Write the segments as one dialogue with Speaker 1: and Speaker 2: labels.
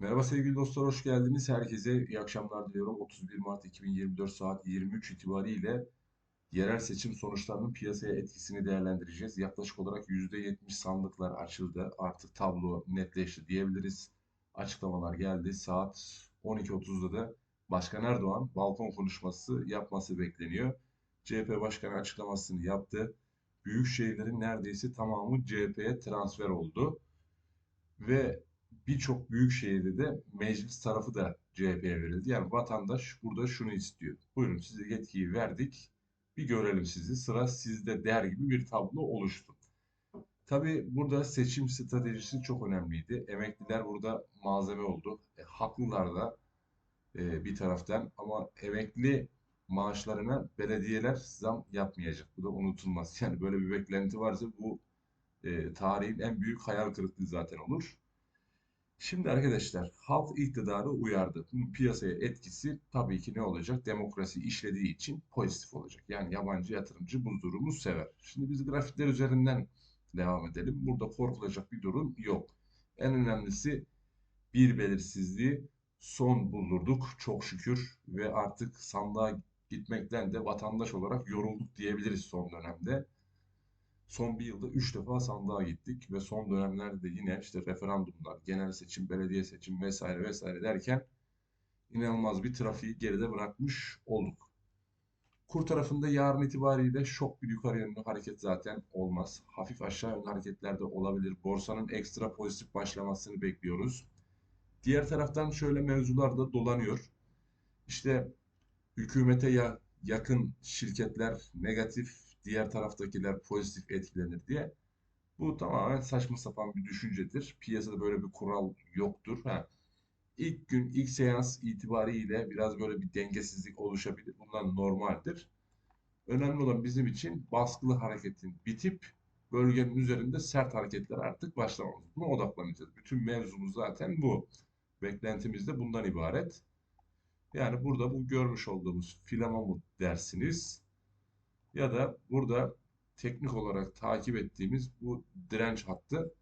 Speaker 1: Merhaba sevgili dostlar, hoş geldiniz. Herkese iyi akşamlar diliyorum. 31 Mart 2024 saat 23 itibariyle yerel seçim sonuçlarının piyasaya etkisini değerlendireceğiz. Yaklaşık olarak %70 sandıklar açıldı. Artık tablo netleşti diyebiliriz. Açıklamalar geldi. Saat 12.30'da da Başkan Erdoğan balkon konuşması yapması bekleniyor. CHP Başkanı açıklamasını yaptı. Büyük şehirlerin neredeyse tamamı CHP'ye transfer oldu. Ve birçok büyük şehirde de meclis tarafı da CHP'ye verildi. Yani vatandaş burada şunu istiyor. Buyurun size yetkiyi verdik. Bir görelim sizi. Sıra sizde der gibi bir tablo oluştu. Tabii burada seçim stratejisi çok önemliydi. Emekliler burada malzeme oldu. E, haklılar da e, bir taraftan ama emekli maaşlarına belediyeler zam yapmayacak. Bu da unutulmaz. Yani böyle bir beklenti varsa bu e, tarihin en büyük hayal kırıklığı zaten olur. Şimdi arkadaşlar halk iktidarı uyardı. Bunun piyasaya etkisi tabii ki ne olacak? Demokrasi işlediği için pozitif olacak. Yani yabancı yatırımcı bu durumu sever. Şimdi biz grafikler üzerinden devam edelim. Burada korkulacak bir durum yok. En önemlisi bir belirsizliği son buldurduk çok şükür ve artık sandığa gitmekten de vatandaş olarak yorulduk diyebiliriz son dönemde. Son bir yılda 3 defa sandığa gittik ve son dönemlerde de yine işte referandumlar, genel seçim, belediye seçim vesaire vesaire derken inanılmaz bir trafiği geride bırakmış olduk. Kur tarafında yarın itibariyle şok bir yukarı yönlü hareket zaten olmaz. Hafif aşağı yönlü hareketler de olabilir. Borsanın ekstra pozitif başlamasını bekliyoruz. Diğer taraftan şöyle mevzular da dolanıyor. İşte hükümete ya yakın şirketler negatif diğer taraftakiler pozitif etkilenir diye. Bu tamamen saçma sapan bir düşüncedir. Piyasada böyle bir kural yoktur. Ha. İlk gün, ilk seans itibariyle biraz böyle bir dengesizlik oluşabilir. Bunlar normaldir. Önemli olan bizim için baskılı hareketin bitip bölgenin üzerinde sert hareketler artık başlamamız. Buna odaklanacağız. Bütün mevzumuz zaten bu. Beklentimiz de bundan ibaret. Yani burada bu görmüş olduğumuz filamamut dersiniz ya da burada teknik olarak takip ettiğimiz bu direnç hattı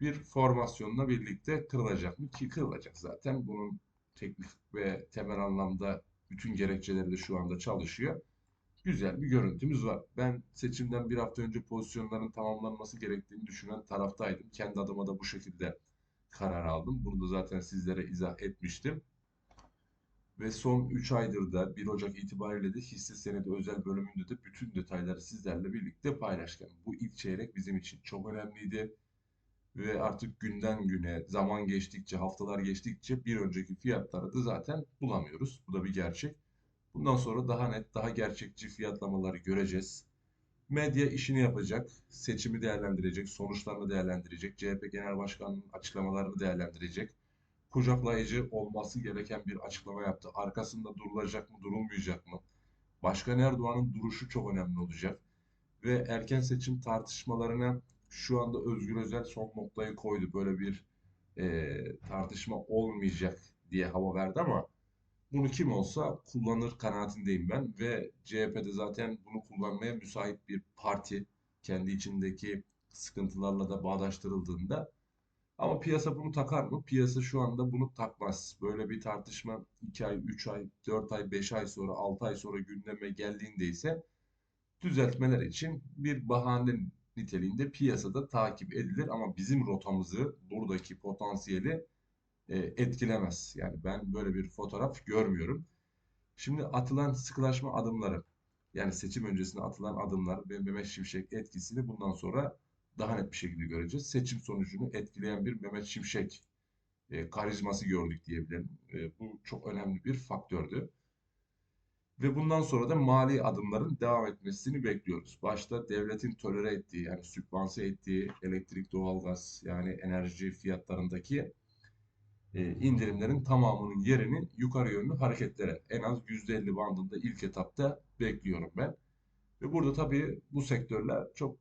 Speaker 1: bir formasyonla birlikte kırılacak mı? Ki kırılacak zaten. Bunun teknik ve temel anlamda bütün gerekçeleri de şu anda çalışıyor. Güzel bir görüntümüz var. Ben seçimden bir hafta önce pozisyonların tamamlanması gerektiğini düşünen taraftaydım. Kendi adıma da bu şekilde karar aldım. Bunu da zaten sizlere izah etmiştim ve son 3 aydır da 1 Ocak itibariyle de hisse senedi özel bölümünde de bütün detayları sizlerle birlikte paylaştım. Bu ilk çeyrek bizim için çok önemliydi ve artık günden güne zaman geçtikçe haftalar geçtikçe bir önceki fiyatları da zaten bulamıyoruz. Bu da bir gerçek. Bundan sonra daha net, daha gerçekçi fiyatlamaları göreceğiz. Medya işini yapacak, seçimi değerlendirecek, sonuçlarını değerlendirecek, CHP Genel Başkanı'nın açıklamalarını değerlendirecek kucaklayıcı olması gereken bir açıklama yaptı. Arkasında durulacak mı, durulmayacak mı? Başkan Erdoğan'ın duruşu çok önemli olacak. Ve erken seçim tartışmalarına şu anda Özgür Özel son noktayı koydu. Böyle bir e, tartışma olmayacak diye hava verdi ama bunu kim olsa kullanır kanaatindeyim ben ve CHP'de zaten bunu kullanmaya müsait bir parti kendi içindeki sıkıntılarla da bağdaştırıldığında ama piyasa bunu takar mı? Piyasa şu anda bunu takmaz. Böyle bir tartışma 2 ay, 3 ay, 4 ay, 5 ay sonra, 6 ay sonra gündeme geldiğinde ise düzeltmeler için bir bahane niteliğinde piyasada takip edilir ama bizim rotamızı, buradaki potansiyeli e, etkilemez. Yani ben böyle bir fotoğraf görmüyorum. Şimdi atılan sıkılaşma adımları, yani seçim öncesinde atılan adımlar ve Mehmet Şimşek etkisini bundan sonra daha net bir şekilde göreceğiz. Seçim sonucunu etkileyen bir Mehmet Şimşek e, karizması gördük diyebilirim. E, bu çok önemli bir faktördü. Ve bundan sonra da mali adımların devam etmesini bekliyoruz. Başta devletin tolere ettiği yani sübvanse ettiği elektrik, doğalgaz yani enerji fiyatlarındaki e, indirimlerin tamamının yerini yukarı yönlü hareketlere en az %50 bandında ilk etapta bekliyorum ben. Ve burada tabii bu sektörler çok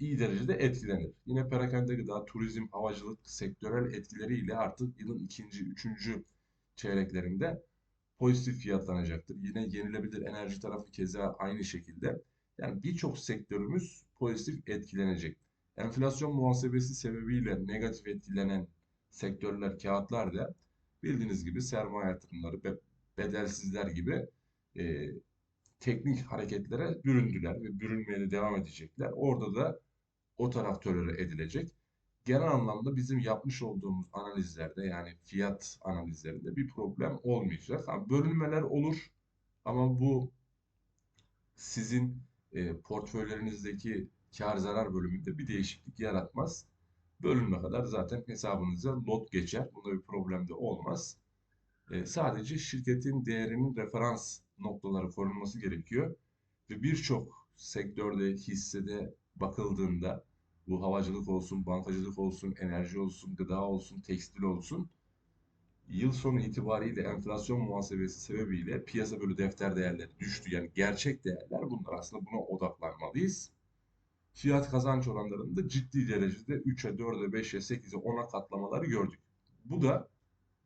Speaker 1: iyi derecede etkilenir. Yine perakende gıda, turizm, havacılık sektörel etkileriyle artık yılın ikinci, üçüncü çeyreklerinde pozitif fiyatlanacaktır. Yine yenilebilir enerji tarafı keza aynı şekilde. Yani birçok sektörümüz pozitif etkilenecek. Enflasyon muhasebesi sebebiyle negatif etkilenen sektörler, kağıtlar da bildiğiniz gibi sermaye yatırımları, be- bedelsizler gibi e, teknik hareketlere büründüler ve bürünmeye de devam edecekler. Orada da o taraf tolere edilecek. Genel anlamda bizim yapmış olduğumuz analizlerde yani fiyat analizlerinde bir problem olmayacak. Ha, bölünmeler olur ama bu sizin e, portföylerinizdeki kar zarar bölümünde bir değişiklik yaratmaz. Bölünme kadar zaten hesabınıza lot geçer. Bunda bir problem de olmaz. E, sadece şirketin değerinin referans noktaları korunması gerekiyor. Ve birçok sektörde, hissede bakıldığında bu havacılık olsun, bankacılık olsun, enerji olsun, gıda olsun, tekstil olsun yıl sonu itibariyle enflasyon muhasebesi sebebiyle piyasa bölü defter değerleri düştü. Yani gerçek değerler bunlar. Aslında buna odaklanmalıyız. Fiyat kazanç oranlarında ciddi derecede 3'e, 4'e, 5'e, 8'e, 10'a katlamaları gördük. Bu da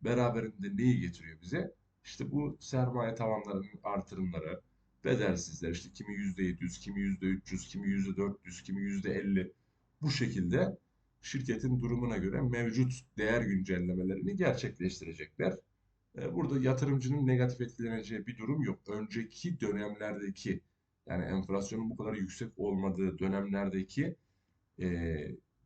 Speaker 1: beraberinde neyi getiriyor bize? İşte bu sermaye tavanlarının artırımları, bedelsizler işte kimi %700, kimi %300, kimi %400, kimi %50 bu şekilde şirketin durumuna göre mevcut değer güncellemelerini gerçekleştirecekler. E, Burada yatırımcının negatif etkileneceği bir durum yok. Önceki dönemlerdeki yani enflasyonun bu kadar yüksek olmadığı dönemlerdeki e,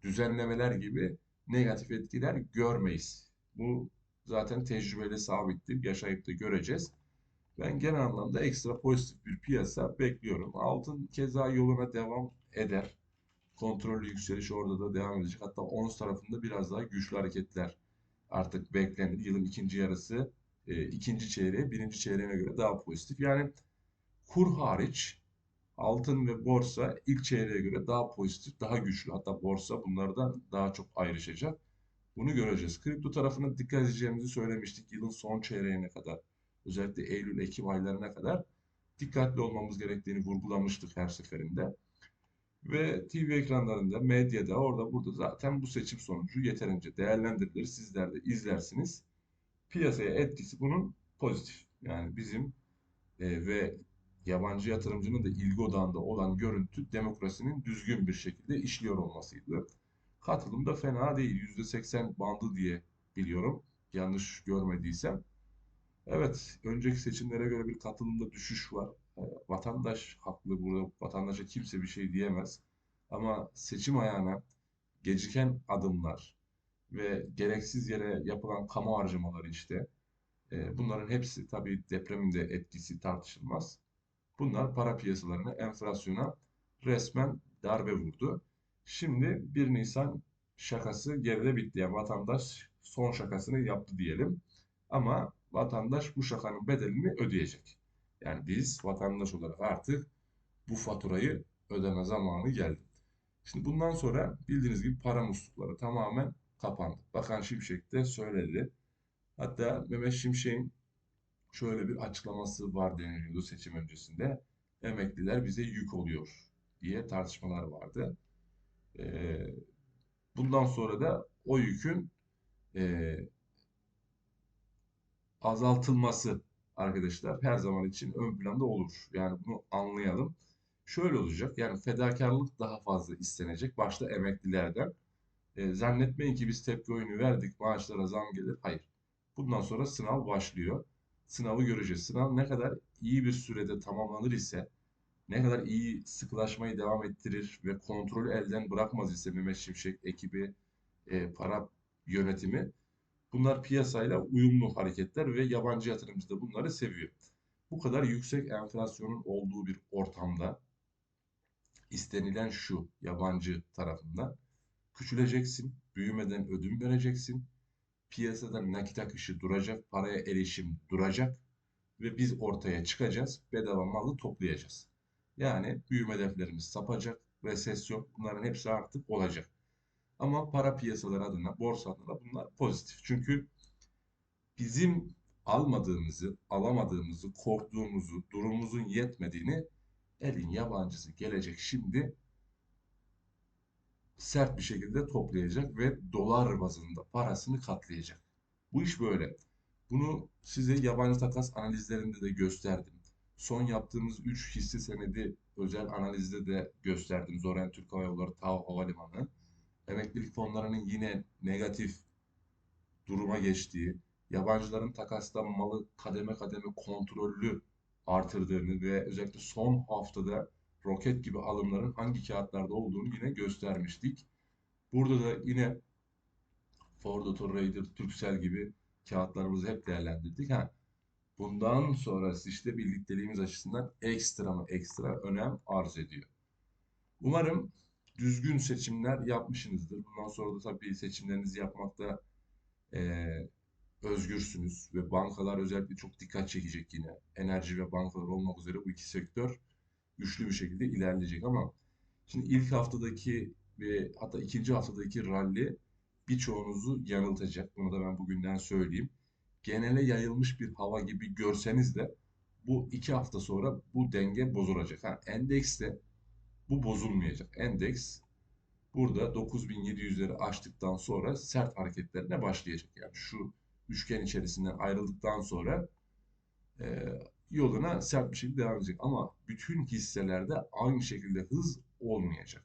Speaker 1: düzenlemeler gibi negatif etkiler görmeyiz. Bu zaten tecrübeyle sabittir. Yaşayıp da göreceğiz. Ben genel anlamda ekstra pozitif bir piyasa bekliyorum. Altın keza yoluna devam eder. Kontrollü yükseliş orada da devam edecek. Hatta ons tarafında biraz daha güçlü hareketler artık beklenir. Yılın ikinci yarısı e, ikinci çeyreğe birinci çeyreğine göre daha pozitif. Yani kur hariç altın ve borsa ilk çeyreğe göre daha pozitif, daha güçlü. Hatta borsa bunlardan daha çok ayrışacak. Bunu göreceğiz. Kripto tarafına dikkat edeceğimizi söylemiştik yılın son çeyreğine kadar. Özellikle Eylül-Ekim aylarına kadar dikkatli olmamız gerektiğini vurgulamıştık her seferinde. Ve TV ekranlarında, medyada, orada burada zaten bu seçim sonucu yeterince değerlendirilir. Sizler de izlersiniz. Piyasaya etkisi bunun pozitif. Yani bizim e, ve yabancı yatırımcının da ilgi odağında olan görüntü demokrasinin düzgün bir şekilde işliyor olmasıydı. Katılım da fena değil. %80 bandı diye biliyorum. Yanlış görmediysem. Evet, önceki seçimlere göre bir katılımda düşüş var. E, vatandaş haklı burada. Vatandaşa kimse bir şey diyemez. Ama seçim ayağına geciken adımlar ve gereksiz yere yapılan kamu harcamaları işte e, bunların hepsi tabii depremin de etkisi tartışılmaz. Bunlar para piyasalarına, enflasyona resmen darbe vurdu. Şimdi 1 Nisan şakası geride bitti. Yani vatandaş son şakasını yaptı diyelim. Ama vatandaş bu şakanın bedelini ödeyecek. Yani biz vatandaş olarak artık bu faturayı ödeme zamanı geldi. Şimdi bundan sonra bildiğiniz gibi para muslukları tamamen kapandı. Bakan Şimşek de söyledi. Hatta Mehmet Şimşek'in şöyle bir açıklaması var deniliyordu seçim öncesinde. Emekliler bize yük oluyor diye tartışmalar vardı. Ee, bundan sonra da o yükün e, azaltılması arkadaşlar her zaman için ön planda olur. Yani bunu anlayalım. Şöyle olacak yani fedakarlık daha fazla istenecek. Başta emeklilerden. E, zannetmeyin ki biz tepki oyunu verdik maaşlara zam gelir. Hayır. Bundan sonra sınav başlıyor. Sınavı göreceğiz. Sınav ne kadar iyi bir sürede tamamlanır ise ne kadar iyi sıkılaşmayı devam ettirir ve kontrolü elden bırakmaz ise Mehmet Şimşek ekibi, e, para yönetimi bunlar piyasayla uyumlu hareketler ve yabancı yatırımcı da bunları seviyor. Bu kadar yüksek enflasyonun olduğu bir ortamda istenilen şu yabancı tarafından küçüleceksin, büyümeden ödün vereceksin, piyasada nakit akışı duracak, paraya erişim duracak ve biz ortaya çıkacağız, bedava malı toplayacağız. Yani büyüme hedeflerimiz sapacak, resesyon bunların hepsi artık olacak. Ama para piyasaları adına, borsa adına bunlar pozitif. Çünkü bizim almadığımızı, alamadığımızı, korktuğumuzu, durumumuzun yetmediğini elin yabancısı gelecek şimdi sert bir şekilde toplayacak ve dolar bazında parasını katlayacak. Bu iş böyle. Bunu size yabancı takas analizlerinde de gösterdim. Son yaptığımız 3 hisse senedi özel analizde de gösterdim. Zoren Türk Hava Yolları, TAV Havalimanı. Emeklilik fonlarının yine negatif duruma geçtiği, yabancıların takasla malı kademe kademe kontrollü artırdığını ve özellikle son haftada roket gibi alımların hangi kağıtlarda olduğunu yine göstermiştik. Burada da yine Ford Auto Raider, Turkcell gibi kağıtlarımızı hep değerlendirdik. Ha, bundan sonrası işte birlikteliğimiz açısından ekstra mı ekstra önem arz ediyor. Umarım düzgün seçimler yapmışsınızdır. Bundan sonra da tabii seçimlerinizi yapmakta eee, özgürsünüz ve bankalar özellikle çok dikkat çekecek yine. Enerji ve bankalar olmak üzere bu iki sektör güçlü bir şekilde ilerleyecek ama şimdi ilk haftadaki ve hatta ikinci haftadaki rally birçoğunuzu yanıltacak. Bunu da ben bugünden söyleyeyim. Genele yayılmış bir hava gibi görseniz de bu iki hafta sonra bu denge bozulacak. Ha, endekste bu bozulmayacak. Endeks burada 9700'leri aştıktan sonra sert hareketlerine başlayacak. Yani şu üçgen içerisinden ayrıldıktan sonra e, yoluna sert bir şekilde devam edecek. Ama bütün hisselerde aynı şekilde hız olmayacak.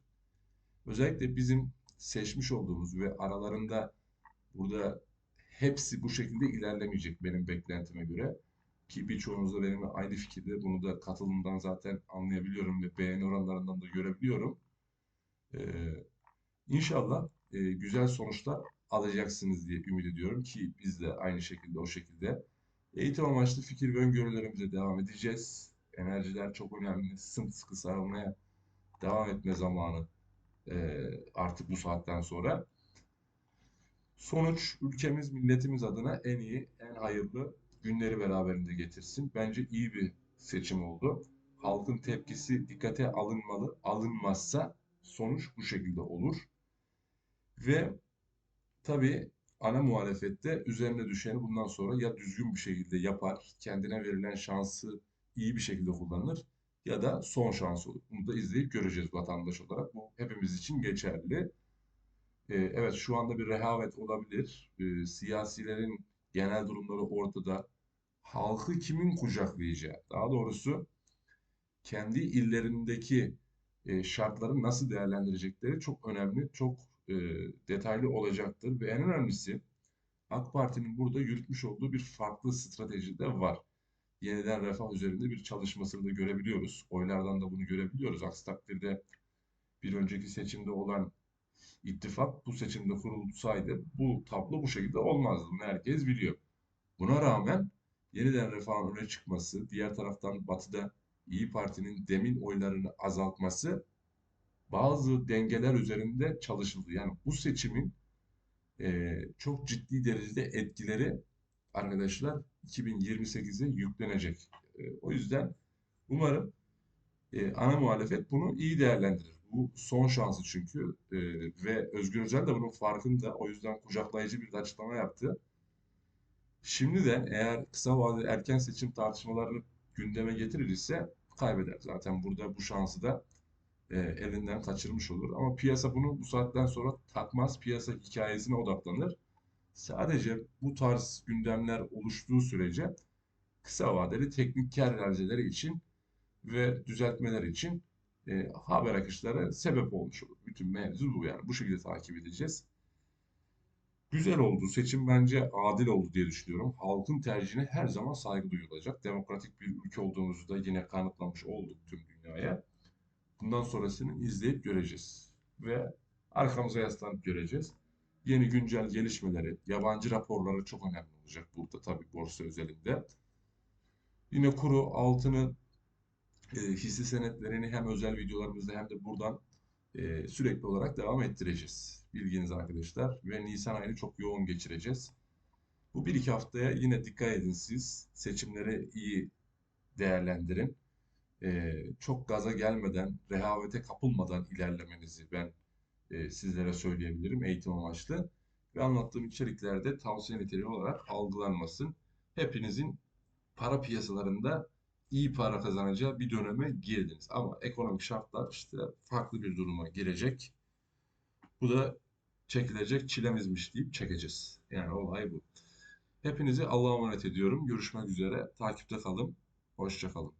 Speaker 1: Özellikle bizim seçmiş olduğumuz ve aralarında burada hepsi bu şekilde ilerlemeyecek benim beklentime göre. Ki birçoğunuz da benimle aynı fikirde. Bunu da katılımdan zaten anlayabiliyorum ve beğeni oranlarından da görebiliyorum. Ee, inşallah e, güzel sonuçlar alacaksınız diye ümit ediyorum ki biz de aynı şekilde o şekilde eğitim amaçlı fikir ve öngörülerimize devam edeceğiz. Enerjiler çok önemli. Sımsıkı sarılmaya devam etme zamanı e, artık bu saatten sonra. Sonuç ülkemiz, milletimiz adına en iyi, en hayırlı günleri beraberinde getirsin. Bence iyi bir seçim oldu. Halkın tepkisi dikkate alınmalı. Alınmazsa sonuç bu şekilde olur. Ve tabii ana muhalefette üzerine düşeni bundan sonra ya düzgün bir şekilde yapar, kendine verilen şansı iyi bir şekilde kullanır ya da son şans olur. Bunu da izleyip göreceğiz vatandaş olarak. Bu hepimiz için geçerli. Ee, evet şu anda bir rehavet olabilir. Ee, siyasilerin genel durumları ortada. Halkı kimin kucaklayacağı, daha doğrusu kendi illerindeki e, şartları nasıl değerlendirecekleri çok önemli, çok e, detaylı olacaktır. Ve en önemlisi AK Parti'nin burada yürütmüş olduğu bir farklı strateji de var. Yeniden refah üzerinde bir çalışmasını da görebiliyoruz. Oylardan da bunu görebiliyoruz. Aksi takdirde bir önceki seçimde olan ittifak bu seçimde kurulsaydı bu tablo bu şekilde olmazdı. Bunu herkes biliyor. Buna rağmen yeniden refahın öne çıkması, diğer taraftan batıda İyi Parti'nin demin oylarını azaltması bazı dengeler üzerinde çalışıldı. Yani bu seçimin e, çok ciddi derecede etkileri arkadaşlar 2028'e yüklenecek. E, o yüzden umarım e, ana muhalefet bunu iyi değerlendirir. Bu son şansı çünkü e, ve Özgür Özel de bunun farkında. O yüzden kucaklayıcı bir açıklama yaptı. Şimdiden eğer kısa vadeli erken seçim tartışmalarını gündeme getirilirse kaybeder. Zaten burada bu şansı da e, elinden kaçırmış olur. Ama piyasa bunu bu saatten sonra takmaz. Piyasa hikayesine odaklanır. Sadece bu tarz gündemler oluştuğu sürece kısa vadeli teknik kar için ve düzeltmeler için e, haber akışlara sebep olmuş olur. Bütün mevzu bu yani. Bu şekilde takip edeceğiz. Güzel oldu. Seçim bence adil oldu diye düşünüyorum. Halkın tercihine her zaman saygı duyulacak. Demokratik bir ülke olduğumuzu da yine kanıtlamış olduk tüm dünyaya. Bundan sonrasını izleyip göreceğiz. Ve arkamıza yaslanıp göreceğiz. Yeni güncel gelişmeleri, yabancı raporları çok önemli olacak burada tabii borsa özelinde. Yine kuru altını e, hisse senetlerini hem özel videolarımızda hem de buradan e, sürekli olarak devam ettireceğiz. Bilginiz arkadaşlar. Ve Nisan ayını çok yoğun geçireceğiz. Bu bir iki haftaya yine dikkat edin siz. Seçimleri iyi değerlendirin. E, çok gaza gelmeden, rehavete kapılmadan ilerlemenizi ben e, sizlere söyleyebilirim eğitim amaçlı. Ve anlattığım içeriklerde tavsiye niteliği olarak algılanmasın. Hepinizin para piyasalarında iyi para kazanacağı bir döneme girdiniz. Ama ekonomik şartlar işte farklı bir duruma girecek. Bu da çekilecek çilemizmiş deyip çekeceğiz. Yani olay bu. Hepinizi Allah'a emanet ediyorum. Görüşmek üzere. Takipte kalın. Hoşça kalın.